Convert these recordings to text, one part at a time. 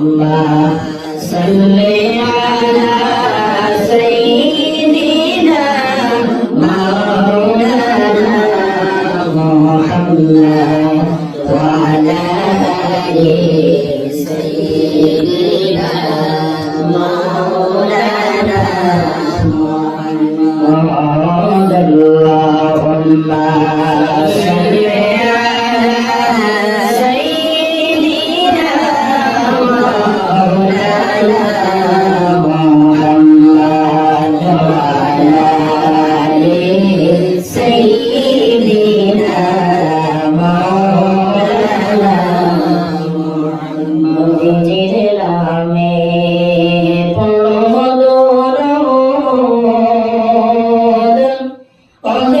اللهم صل على سيدنا Yeah.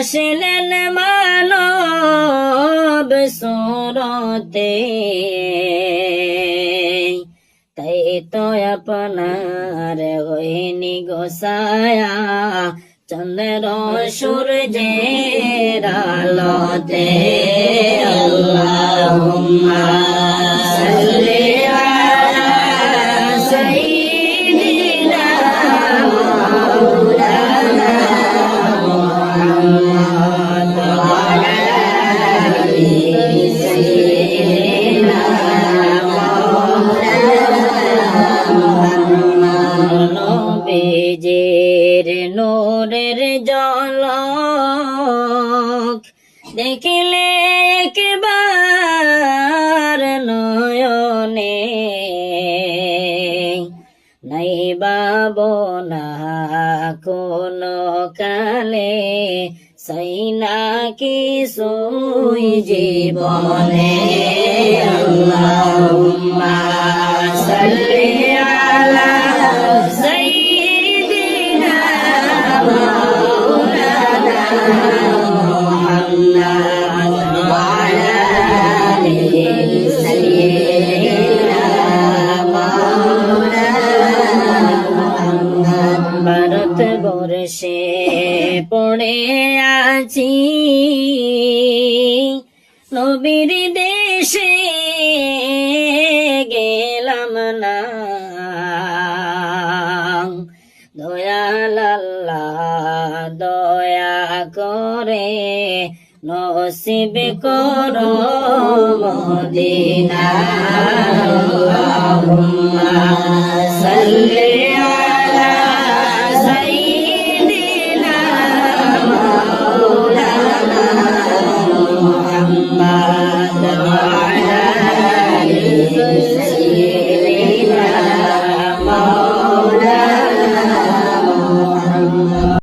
আসলেন মানব সুরতে। তাই তো আপনার ওইনি গোসায়া চন্দ্র সূর্যের আলোতে। আল্লাহ দেখিলে একবার নয়নে। নাই বাবনা কোন কালে সাই নাকি সুই জীবনে। আল্লাহ সাল্লি ভারত বর্ষে পড়ে আছি নবীর দেশে গেলাম না। দয়াল দয়া করে নসিব করো মদিনা আল্লাহুম্মা সাল্লি আলা সাইয়্যিদিনা মাওলানা